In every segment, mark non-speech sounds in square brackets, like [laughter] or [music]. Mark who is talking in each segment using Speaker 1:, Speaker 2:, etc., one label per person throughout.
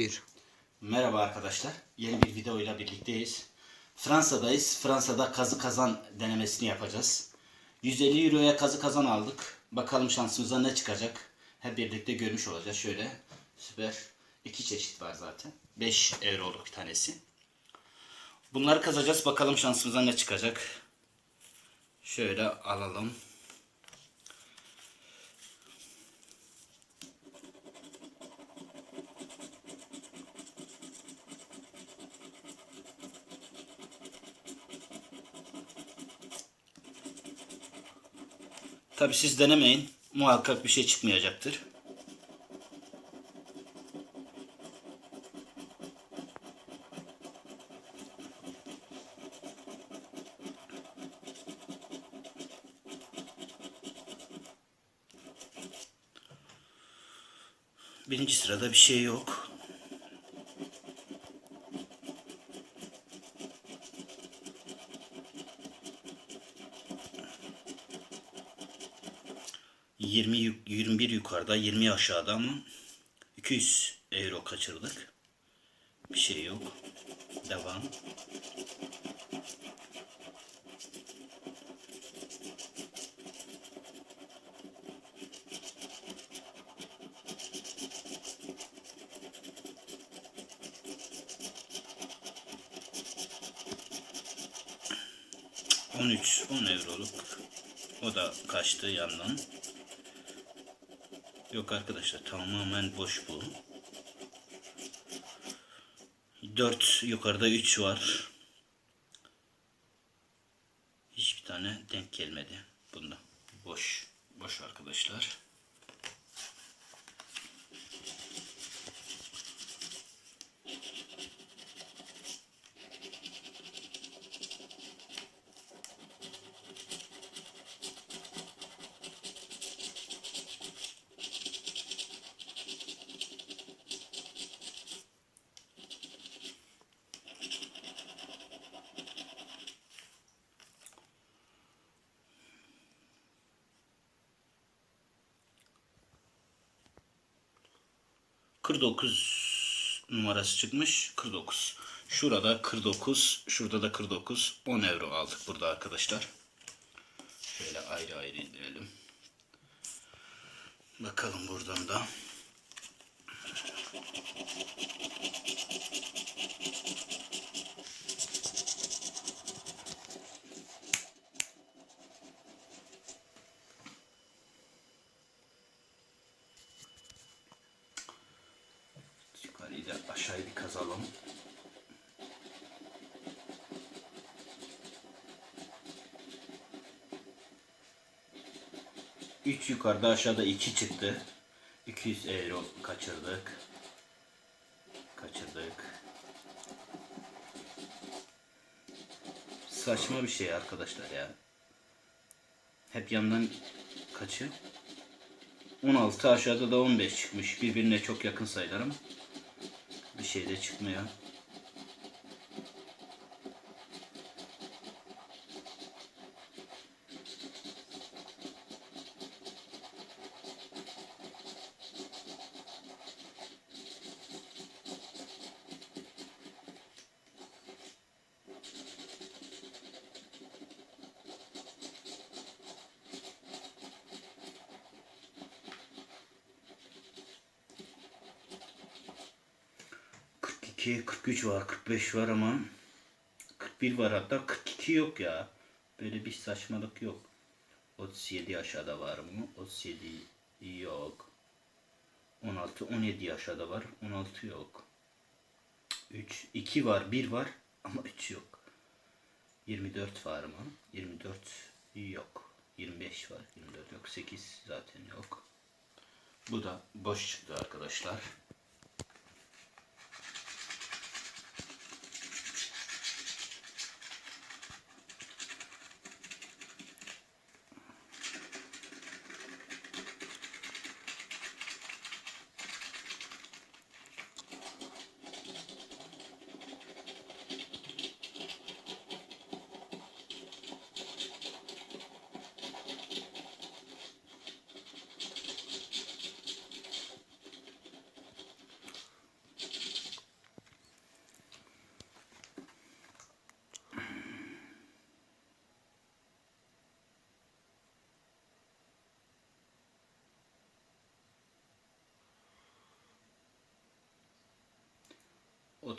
Speaker 1: 1.
Speaker 2: Merhaba arkadaşlar. Yeni bir videoyla birlikteyiz. Fransa'dayız. Fransa'da kazı kazan denemesini yapacağız. 150 Euro'ya kazı kazan aldık. Bakalım şansımıza ne çıkacak. Hep birlikte görmüş olacağız. Şöyle süper. iki çeşit var zaten. 5 euroluk bir tanesi. Bunları kazacağız. Bakalım şansımıza ne çıkacak. Şöyle alalım. Tabi siz denemeyin. Muhakkak bir şey çıkmayacaktır. Birinci sırada bir şey yok. Yirmi yuk- 21 yukarıda, 20 aşağıda ama 200 euro kaçırdık. Bir şey yok. Devam. On üç, 10 euroluk. O da kaçtı yandan. Yok arkadaşlar tamamen boş bu. 4 yukarıda 3 var. Hiçbir tane denk gelmedi bunda. Boş. Boş arkadaşlar. Kırk dokuz numarası çıkmış. 49. Şurada 49, şurada da 49. 10 euro aldık burada arkadaşlar. Şöyle ayrı ayrı indirelim. Bakalım buradan da. Yukarıyı da aşağıyı bir kazalım. Üç yukarıda aşağıda iki çıktı. 200 euro kaçırdık. Kaçırdık. Saçma bir şey arkadaşlar ya. Hep yandan kaçı? 16 aşağıda da 15 çıkmış. Birbirine çok yakın sayılarım. Şey de çıkmıyor. Kırk iki, 43 var, 45 var ama 41 var hatta 42 yok ya. Böyle bir saçmalık yok. 37 aşağıda var mı? 37 yok. 16, 17 aşağıda var. 16 yok. 3, 2 var, 1 var [laughs] ama 3 yok. 24 var mı? 24 yok. 25 var, 24 yok. 8 zaten yok. Bu da boş çıktı arkadaşlar.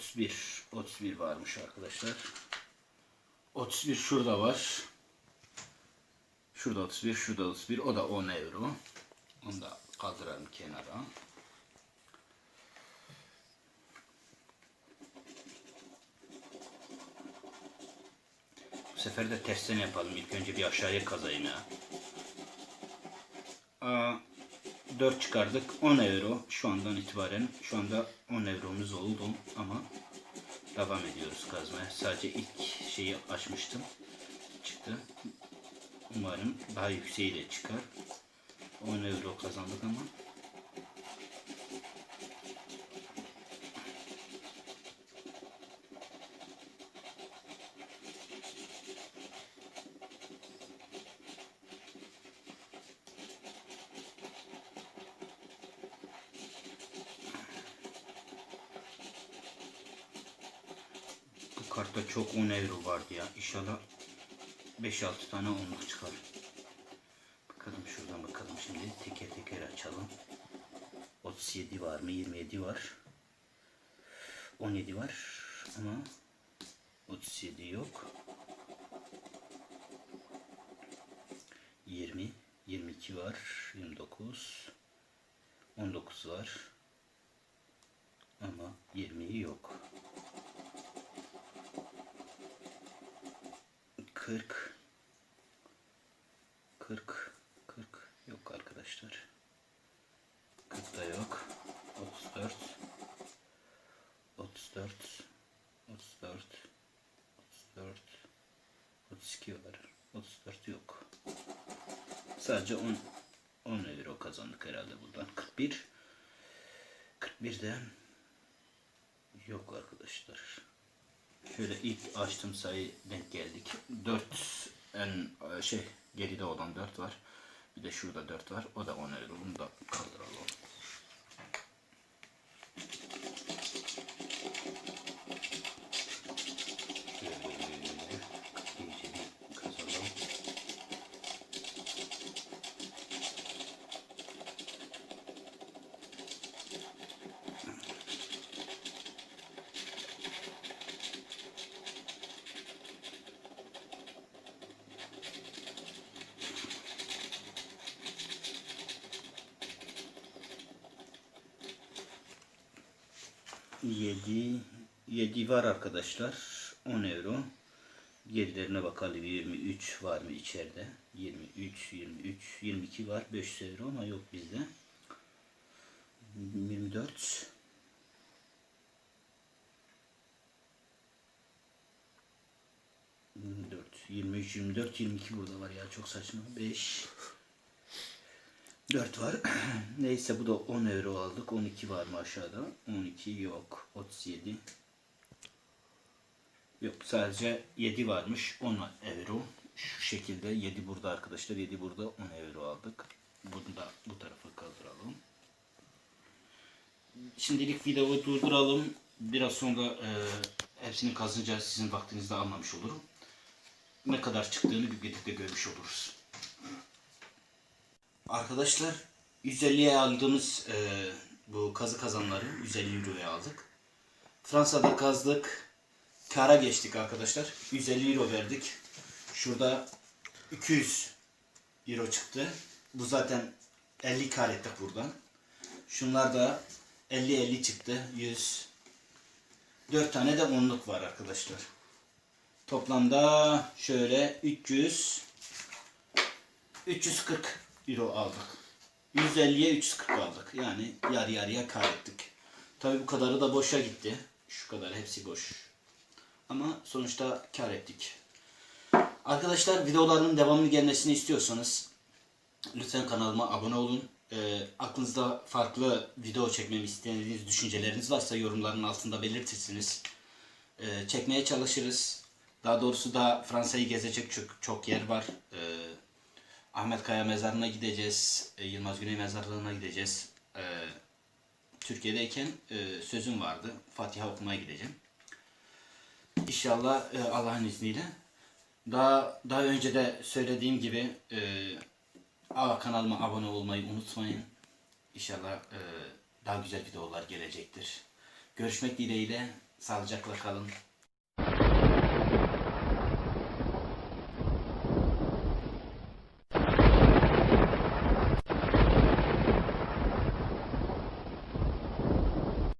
Speaker 2: 31. 31 varmış arkadaşlar. 31 şurada var. Şurada 31, şurada 31. O da 10 euro. Onu da kaldıralım kenara. Bu sefer de tersten yapalım. İlk önce bir aşağıya kazayım ya. Aa, 4 çıkardık. 10 euro şu andan itibaren. Şu anda 10 euromuz oldu ama devam ediyoruz kazmaya. Sadece ilk şeyi açmıştım. Çıktı. Umarım daha yükseği de çıkar. 10 euro kazandık ama kartta çok 10 euro vardı ya. İnşallah 5-6 tane onluk çıkar. Bakalım şuradan bakalım şimdi. Teker teker açalım. 37 var mı? 27 var. 17 var ama 37 yok. 20, 22 var, 29, 19 var. Ama 20 yok. 40 40 40 yok arkadaşlar. 40 da yok. 34 34 34 34 32 var. 34 yok. Sadece 10 10 euro kazandık herhalde buradan. 41 41 de yok arkadaşlar. Şöyle ilk açtığım sayı denk geldik. 4 en e, şey geride olan 4 var. Bir de şurada 4 var. O da 10 euro. Bunu da kaldıralım. 7 7 var arkadaşlar. 10 euro. Gerilerine bakalım 23 var mı içeride? 23, 23, 22 var. 5 euro ama yok bizde. 24 24, 23, 24, 22 burada var ya çok saçma. 5 4 var. [clears throat] Neyse bu da 10 euro aldık. 12 var mı aşağıda? 12 yok. 37. Yok sadece 7 varmış. 10 euro. Şu şekilde 7 burada arkadaşlar. 7 burada 10 euro aldık. Bunu da bu tarafa kaldıralım. Şimdilik videoyu durduralım. Biraz sonra e, hepsini kazınca sizin vaktinizde almamış olurum. Ne kadar çıktığını bir birlikte görmüş oluruz. Arkadaşlar 150'ye aldığımız e, bu kazı kazanları 150 euroya aldık. Fransa'da kazdık. Kara geçtik arkadaşlar. 150 euro verdik. Şurada 200 euro çıktı. Bu zaten 50 kar ettik buradan. Şunlar da 50-50 çıktı. 100. 4 tane de onluk var arkadaşlar. Toplamda şöyle 300 340 euro aldık. 150'ye 340 aldık. Yani yarı yarıya kar ettik. Tabi bu kadarı da boşa gitti. Şu kadar hepsi boş. Ama sonuçta kar ettik. Arkadaşlar videolarımın devamlı gelmesini istiyorsanız lütfen kanalıma abone olun. Ee, aklınızda farklı video çekmemi istediğiniz düşünceleriniz varsa yorumların altında belirtirsiniz. Ee, çekmeye çalışırız. Daha doğrusu da Fransa'yı gezecek çok, çok yer var. Ee, Ahmet Kaya mezarına gideceğiz. E, Yılmaz Güney mezarlığına gideceğiz. E, Türkiye'deyken e, sözüm vardı. Fatiha okumaya gideceğim. İnşallah Allah'ın izniyle. Daha daha önce de söylediğim gibi e, kanalıma abone olmayı unutmayın. İnşallah daha güzel videolar gelecektir. Görüşmek dileğiyle. Sağlıcakla kalın.